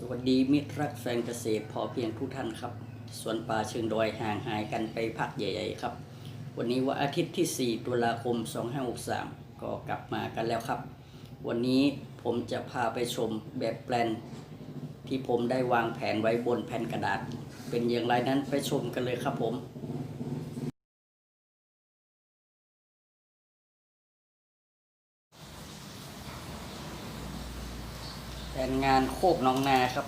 สวัสดีมิตรรักแฟนเกษตรพอเพียงทุกท่านครับ สวนป่าเชิงดอยห่างหายกันไปพักใหญ่ ๆ ครับ วันนี้วันอาทิตย์ที่ 4 ตุลาคม 2563 ก็กลับมากันแล้วครับ วันนี้ผมจะพาไปชมแบบแปลน ที่ผมได้วางแผนไว้บนแผ่นกระดาษ เป็นอย่างไรนั้นไปชมกันเลยครับผม ผนงานโคกน้องนาครับ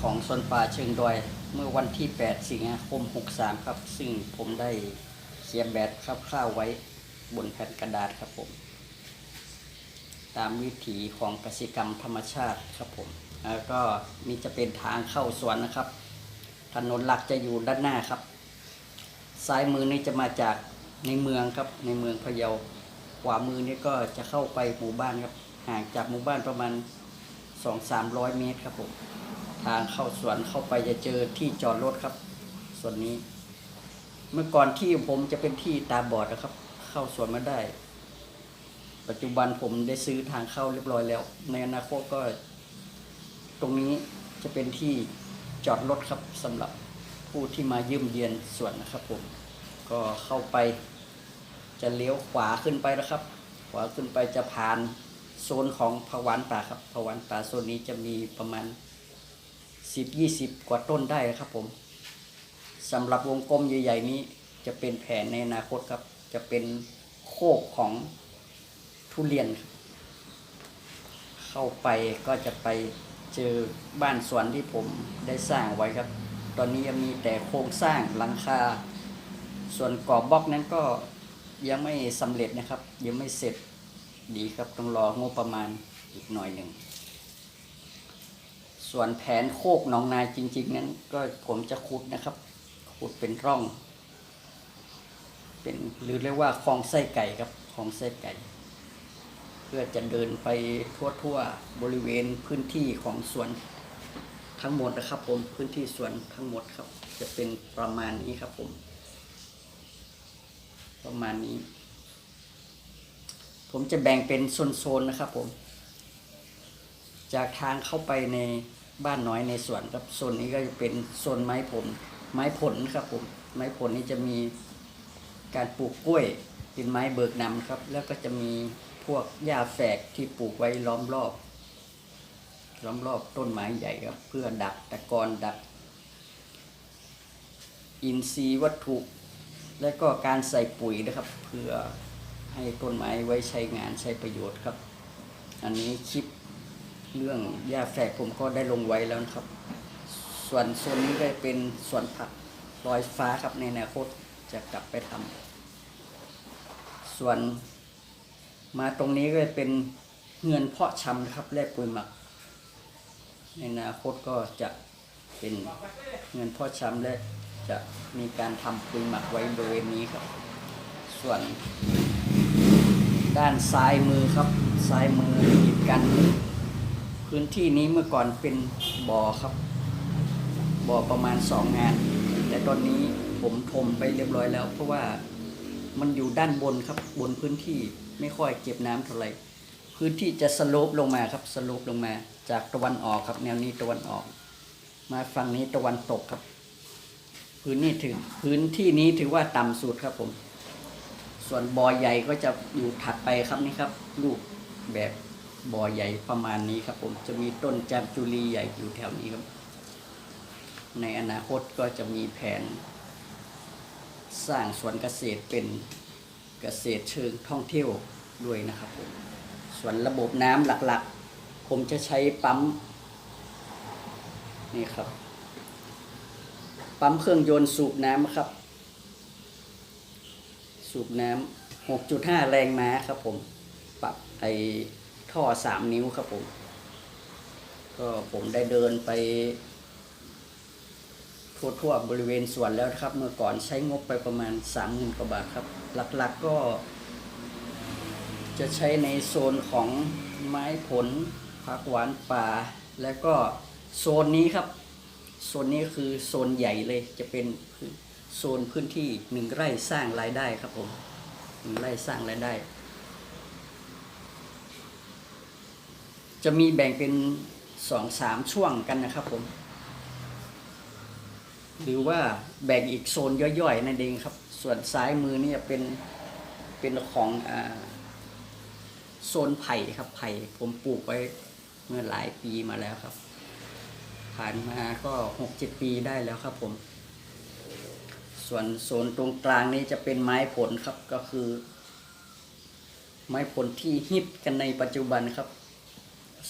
ของสวนป่าเชิงดอย เมื่อวันที่ 8 สิงหาคม 63 ครับ ซึ่งผมได้เขียนแบบคร่าวๆไว้บนแผ่นกระดาษครับผม ตามวิถีของกสิกรรมธรรมชาติครับผม แล้วก็นี่จะเป็นทางเข้าสวนนะครับ ถนนหลักจะอยู่ด้านหน้าครับ ซ้ายมือนี่จะมาจากในเมืองครับ ในเมืองพะเยาขวามือนี่ก็จะเข้าไปหมู่บ้านครับ ห่างจากหมู่บ้านประมาณ2-300เมตรครับผมทางเข้าสวนเข้าไปจะเจอที่จอดรถครับ ส่วนนี้ เมื่อก่อนที่ผมจะเป็นที่ตาบอดนะครับ เข้าสวนมาได้ ปัจจุบันผมได้ซื้อทางเข้าเรียบร้อยแล้ว ในอนาคตก็ ตรงนี้จะเป็นที่จอดรถครับสำหรับผู้ที่มาเยี่ยมเยียนสวนนะครับผม ก็เข้าไปจะเลี้ยวขวาขึ้นไปนะครับ ขวาขึ้นไปจะผ่าน โซนของผวานป่าครับผวานป่าโซนนี้จะมีประมาณ 10-20 กว่าต้นได้ครับผมสำหรับวงกลมใหญ่ๆนี้จะเป็นแผนในอนาคตครับ จะเป็นโคกของทุเรียน เข้าไปก็จะไปเจอบ้านสวนที่ผมได้สร้างไว้ครับ ตอนนี้ยังมีแต่โครงสร้างหลังคา ส่วนกรอบบล็อกนั้นก็ยังไม่สำเร็จนะครับ ยังไม่เสร็จ ดีครับต้องรองบประมาณอีกหน่อยหนึ่ง ส่วนแผนโคกหนองนาจริง ๆ นั้นก็ผมจะขุดนะครับ ขุดเป็นร่อง เป็นหรือเรียกว่าคลองไส้ไก่ครับคลองไส้ไก่ เพื่อจะเดินไปทั่วๆบริเวณพื้นที่ของสวนทั้งหมดนะครับผมพื้นที่สวนทั้งหมดครับ จะเป็นประมาณนี้ครับผม ประมาณนี้ ผมจะแบ่งเป็นโซนๆนะครับผม จากทางเข้าไปในบ้านน้อยในสวนครับโซนนี้ก็จะเป็นโซนไม้ผล ไม้ผลครับผม ไม้ผลนี้จะมีการปลูกกล้วยเป็นไม้เบิกนำครับ แล้วก็จะมีพวกหญ้าแฝกที่ปลูกไว้ล้อมรอบ ล้อมรอบต้นไม้ใหญ่ครับ เพื่อดักตะกอนดัก อินทรีย์วัตถุ และก็การใส่ปุ๋ยนะครับเพื่อ ให้ต้นไม้ไว้ใช้งานใช้ประโยชน์ครับ อันนี้คลิปเรื่องหญ้าแฝกผมก็ได้ลงไว้แล้วครับ ส่วนโซนนี้ก็เป็นสวนผักลอยฟ้าครับในอนาคตจะกลับไปทำส่วนมาตรงนี้ก็เป็นเงินเพาะชำนะครับแลกปุ๋ยหมัก ในอนาคตก็จะเป็นเงินเพาะชำและจะมีการทำปุ๋ยหมักไว้บริเวณนี้ครับ ส่วน ด้านซ้ายมือครับซ้ายมือติดกันพื้นที่นี้เมื่อก่อนเป็นบ่อครับบ่อประมาณสองงาน แต่ตอนนี้ผมถมไปเรียบร้อยแล้ว เพราะว่ามันอยู่ด้านบนครับบนพื้นที่ไม่ค่อยเก็บน้ำเท่าไหร่พื้นที่จะสโลปลงมาครับสโลปลงมา จากตะวันออกครับ แนวนี้ตะวันออก มาฝั่งนี้ตะวันตกครับ พื้นนี้ถึงพื้นที่นี้ถือว่าต่ำสุดครับผม ส่วนบ่อใหญ่ก็จะอยู่ถัดไปครับนี่ครับรูปแบบบ่อใหญ่ประมาณนี้ครับ ผมจะมีต้นจามจุลีใหญ่อยู่แถวนี้ครับ ในอนาคตก็จะมีแผน สร้างสวนเกษตรเป็นเกษตรเชิงท่องเที่ยวด้วยนะครับผมส่วนระบบน้ำหลักๆ ผมจะใช้ปั๊มนี่ครับ ปั๊มเครื่องยนต์สูบน้ำครับ สูบน้ำ6.5แรงม้าครับผม ปรับไอท่อ3นิ้วครับผม ก็ผมได้เดินไป ทั่วๆบริเวณสวนแล้วครับ เมื่อก่อนใช้งบไปประมาณ30,000กว่าบาทครับ หลักๆก็ จะใช้ในโซนของไม้ผลผักหวานป่า แล้วก็โซนนี้ครับ โซนนี้คือโซนใหญ่เลยจะเป็น โซนพื้นที่หนึ่งไร่สร้างรายได้ครับผมหนึ่งไร่สร้างรายได้ จะมีแบ่งเป็นสองสามช่วงกันนะครับผม หรือว่าแบ่งอีกโซนย่อยๆนั่นเองครับ ส่วนซ้ายมือนี่เป็นเป็นของอโซนไผ่ครับไผ่ผมปลูกไว้เมื่อหลายปีมาแล้วครับ ผ่านมาก็หกเจ็ดปีได้แล้วครับผม ส่วนโซนตรงกลางนี้จะเป็นไม้ผลครับก็คือ ไม้ผลที่ฮิตกันในปัจจุบันครับ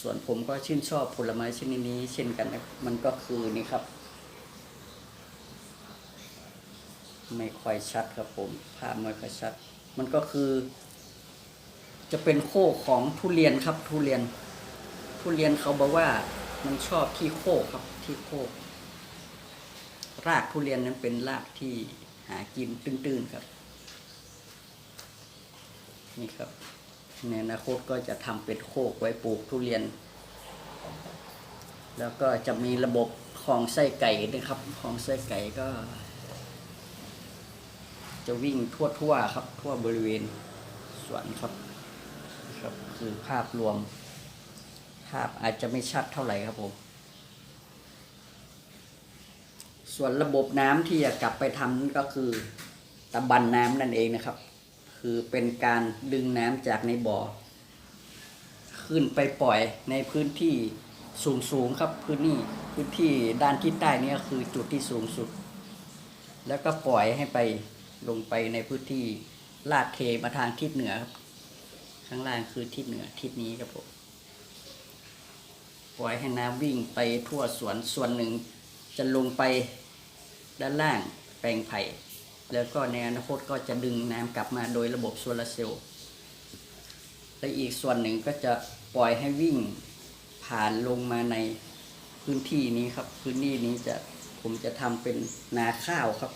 ส่วนผมก็ชื่นชอบผลไม้ชนิดนี้เช่นกันนะมันก็คือนี่ครับ ไม่ค่อยชัดครับผม ภาพไม่ค่อยชัด มันก็คือ จะเป็นโคกของทุเรียนครับทุเรียน ทุเรียนเขาบอกว่ามันชอบที่โคกครับที่โคก รากทุเรียนนั้นเป็นรากที่หากินตื้นๆครับ นี่ครับ ในอนาคตก็จะทำเป็นโคกไว้ปลูกทุเรียน แล้วก็จะมีระบบคลองไส้ไก่นะครับคลองไส้ไก่ก็ จะวิ่งทั่วๆครับ ทั่วบริเวณสวนครับครับ คือภาพรวม ภาพอาจจะไม่ชัดเท่าไหร่ครับผม ส่วนระบบน้ำที่จะกลับไปทำนั่นก็คือตะบันน้ำนั่นเองนะครับ คือเป็นการดึงน้ำจากในบ่อ ขึ้นไปปล่อยในพื้นที่สูงสูงครับพื้นที่พื้นที่ด้านทิศใต้นี่ก็คือจุดที่สูงสุด แล้วก็ปล่อยให้ไปลงไปในพื้นที่ลาดเทมาทางทิศเหนือครับข้างล่างคือทิศเหนือทิศนี้ครับผมปล่อยให้น้ำวิ่งไปทั่วสวนส่วนหนึ่งจะลงไป ด้านล่างแปลงไผ่ แล้วก็ในอนาคตก็จะดึงน้ำกลับมาโดยระบบโซลาร์เซลล์ และอีกส่วนหนึ่งก็จะปล่อยให้วิ่งผ่านลงมาในพื้นที่นี้ครับ พื้นที่นี้จะผมจะทำเป็นนาข้าวครับ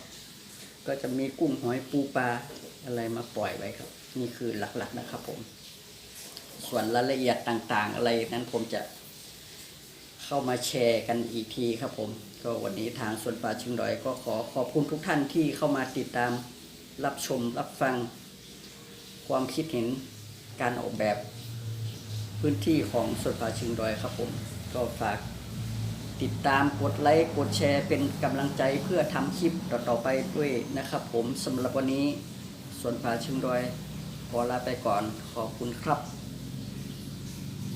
ก็จะมีกุ้งหอยปูปลาอะไรมาปล่อยไว้ครับ นี่คือหลักๆนะครับผม ส่วนรายละเอียดต่างๆ อะไรนั้นผมจะ เข้ามาแชร์กันอีกทีครับผม ก็วันนี้ทางสวนป่าชิงดอย ก็ขอขอบคุณทุกท่านที่เข้ามาติดตามรับชมรับฟัง ความคิดเห็นการออกแบบพื้นที่ของสวนป่าชิงดอยครับผม ก็ฝากติดตามกดไลค์กดแชร์เป็นกำลังใจเพื่อทำคลิปต่อๆไปด้วยนะครับผมสำหรับวันนี้สวนป่าชิงดอยขอลาไปก่อนขอบคุณครับ